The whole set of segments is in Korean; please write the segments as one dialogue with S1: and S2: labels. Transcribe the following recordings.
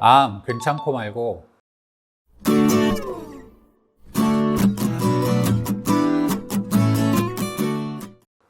S1: 암 괜찮고 말고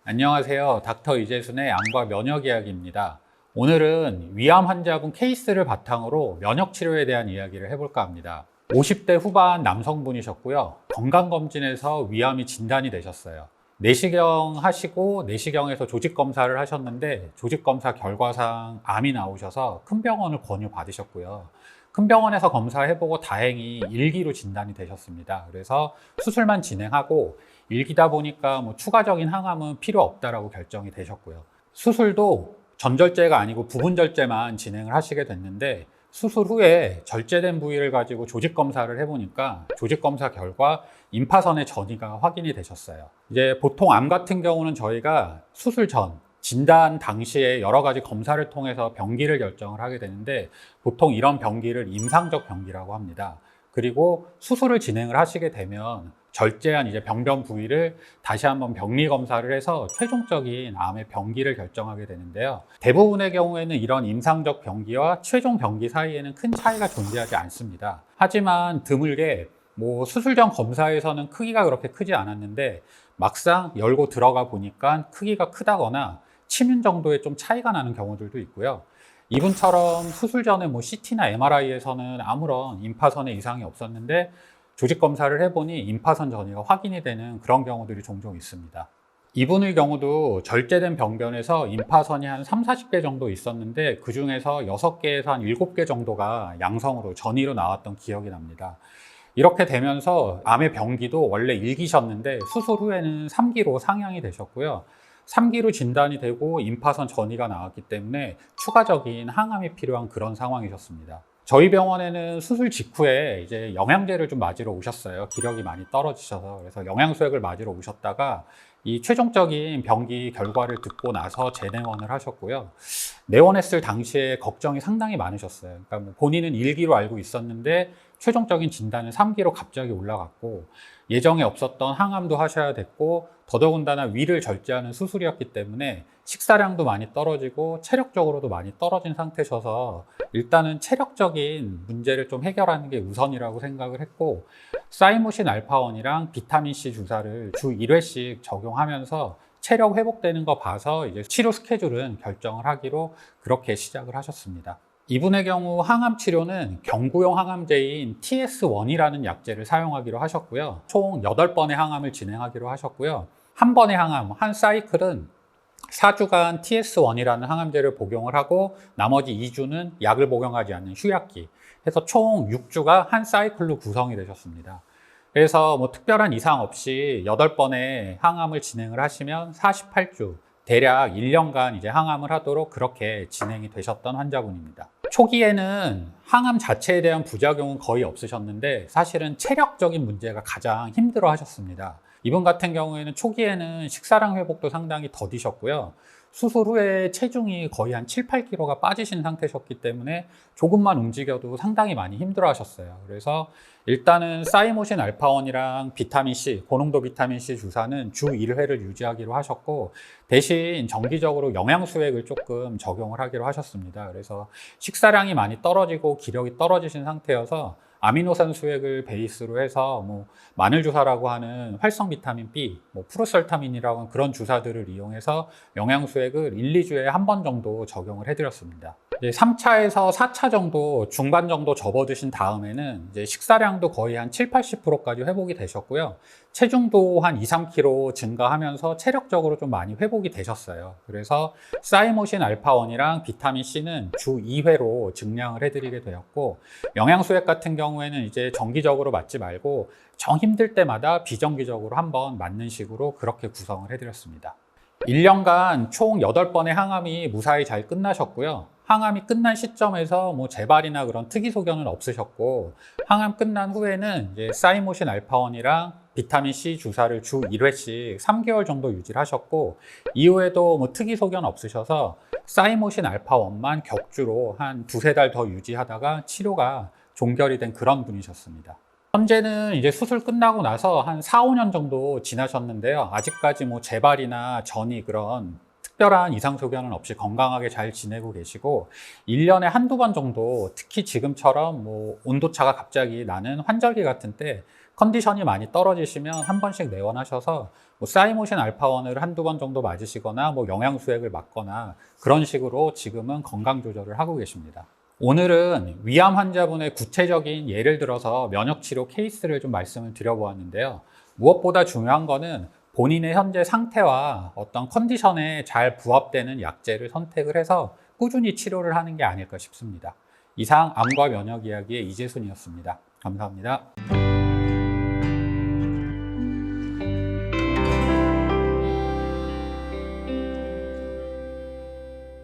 S1: 안녕하세요. 닥터 이재순의 암과 면역 이야기입니다. 오늘은 위암 환자분 케이스를 바탕으로 면역 치료에 대한 이야기를 해볼까 합니다. 50대 후반 남성분이셨고요. 건강검진에서 위암이 진단이 되셨어요. 내시경 하시고 내시경에서 조직 검사를 하셨는데 조직 검사 결과상 암이 나오셔서 큰 병원을 권유 받으셨고요. 큰 병원에서 검사해보고 다행히 일기로 진단이 되셨습니다. 그래서 수술만 진행하고 일기다 보니까 뭐 추가적인 항암은 필요 없다라고 결정이 되셨고요. 수술도 전절제가 아니고 부분절제만 진행을 하시게 됐는데 수술 후에 절제된 부위를 가지고 조직 검사를 해보니까 조직 검사 결과 임파선의 전이가 확인이 되셨어요. 이제 보통 암 같은 경우는 저희가 수술 전 진단 당시에 여러 가지 검사를 통해서 병기를 결정을 하게 되는데 보통 이런 병기를 임상적 병기라고 합니다. 그리고 수술을 진행을 하시게 되면 절제한 이제 병변 부위를 다시 한번 병리 검사를 해서 최종적인 암의 병기를 결정하게 되는데요. 대부분의 경우에는 이런 임상적 병기와 최종 병기 사이에는 큰 차이가 존재하지 않습니다. 하지만 드물게 뭐 수술 전 검사에서는 크기가 그렇게 크지 않았는데 막상 열고 들어가 보니까 크기가 크다거나 치민 정도의 좀 차이가 나는 경우들도 있고요. 이분처럼 수술 전에 뭐 CT나 MRI에서는 아무런 임파선의 이상이 없었는데 조직 검사를 해보니 임파선 전이가 확인이 되는 그런 경우들이 종종 있습니다. 이분의 경우도 절제된 병변에서 임파선이 한 3, 40개 정도 있었는데 그 중에서 6개에서 한 7개 정도가 양성으로 전이로 나왔던 기억이 납니다. 이렇게 되면서 암의 병기도 원래 1기셨는데 수술 후에는 3기로 상향이 되셨고요. 3기로 진단이 되고 임파선 전이가 나왔기 때문에 추가적인 항암이 필요한 그런 상황이셨습니다. 저희 병원에는 수술 직후에 이제 영양제를 좀 맞으러 오셨어요. 기력이 많이 떨어지셔서. 그래서 영양수액을 맞으러 오셨다가 이 최종적인 병기 결과를 듣고 나서 재내원을 하셨고요. 내원했을 당시에 걱정이 상당히 많으셨어요. 그러니까 뭐 본인은 1기로 알고 있었는데 최종적인 진단은 3기로 갑자기 올라갔고 예정에 없었던 항암도 하셔야 됐고 더더군다나 위를 절제하는 수술이었기 때문에 식사량도 많이 떨어지고 체력적으로도 많이 떨어진 상태셔서 일단은 체력적인 문제를 좀 해결하는 게 우선이라고 생각을 했고 사이모신 알파원이랑 비타민 C 주사를 주 1회씩 적용하면서 체력 회복되는 거 봐서 이제 치료 스케줄은 결정을 하기로 그렇게 시작을 하셨습니다. 이분의 경우 항암 치료는 경구용 항암제인 TS1이라는 약제를 사용하기로 하셨고요. 총 8번의 항암을 진행하기로 하셨고요. 한 번의 항암, 한 사이클은 4주간 TS1이라는 항암제를 복용을 하고 나머지 2주는 약을 복용하지 않는 휴약기. 해서 총 6주가 한 사이클로 구성이 되셨습니다. 그래서 뭐 특별한 이상 없이 8번의 항암을 진행을 하시면 48주, 대략 1년간 이제 항암을 하도록 그렇게 진행이 되셨던 환자분입니다. 초기에는 항암 자체에 대한 부작용은 거의 없으셨는데 사실은 체력적인 문제가 가장 힘들어 하셨습니다. 이분 같은 경우에는 초기에는 식사량 회복도 상당히 더디셨고요. 수술 후에 체중이 거의 한 7, 8kg가 빠지신 상태셨기 때문에 조금만 움직여도 상당히 많이 힘들어 하셨어요. 그래서 일단은 사이모신 알파원이랑 비타민C, 고농도 비타민C 주사는 주 1회를 유지하기로 하셨고 대신 정기적으로 영양수액을 조금 적용을 하기로 하셨습니다. 그래서 식사량이 많이 떨어지고 기력이 떨어지신 상태여서 아미노산 수액을 베이스로 해서 뭐 마늘 주사라고 하는 활성 비타민 B, 뭐 프로설타민이라고 하는 그런 주사들을 이용해서 영양 수액을 1, 2주에 한 번 정도 적용을 해드렸습니다. 이제 3차에서 4차 정도 중반 정도 접어드신 다음에는 이제 식사량도 거의 한 7, 80%까지 회복이 되셨고요. 체중도 한 2, 3kg 증가하면서 체력적으로 좀 많이 회복이 되셨어요. 그래서 사이모신 알파원이랑 비타민 C는 주 2회로 증량을 해드리게 되었고 영양수액 같은 경우에는 이제 정기적으로 맞지 말고 정 힘들 때마다 비정기적으로 한번 맞는 식으로 그렇게 구성을 해드렸습니다. 1년간 총 8번의 항암이 무사히 잘 끝나셨고요. 항암이 끝난 시점에서 뭐 재발이나 그런 특이 소견은 없으셨고 항암 끝난 후에는 이제 사이모신 알파원이랑 비타민 C 주사를 주 1회씩 3개월 정도 유지를 하셨고 이후에도 뭐 특이 소견 없으셔서 사이모신 알파원만 격주로 한 두세 달 더 유지하다가 치료가 종결이 된 그런 분이셨습니다. 현재는 이제 수술 끝나고 나서 한 4, 5년 정도 지나셨는데요. 아직까지 뭐 재발이나 전이 그런 특별한 이상 소견은 없이 건강하게 잘 지내고 계시고 1년에 한두 번 정도 특히 지금처럼 뭐 온도차가 갑자기 나는 환절기 같은 때 컨디션이 많이 떨어지시면 한 번씩 내원하셔서 뭐 사이모신 알파원을 한두 번 정도 맞으시거나 뭐 영양수액을 맞거나 그런 식으로 지금은 건강 조절을 하고 계십니다. 오늘은 위암 환자분의 구체적인 예를 들어서 면역 치료 케이스를 좀 말씀을 드려보았는데요. 무엇보다 중요한 거는 본인의 현재 상태와 어떤 컨디션에 잘 부합되는 약제를 선택을 해서 꾸준히 치료를 하는 게 아닐까 싶습니다. 이상 암과 면역 이야기의 이재순이었습니다. 감사합니다.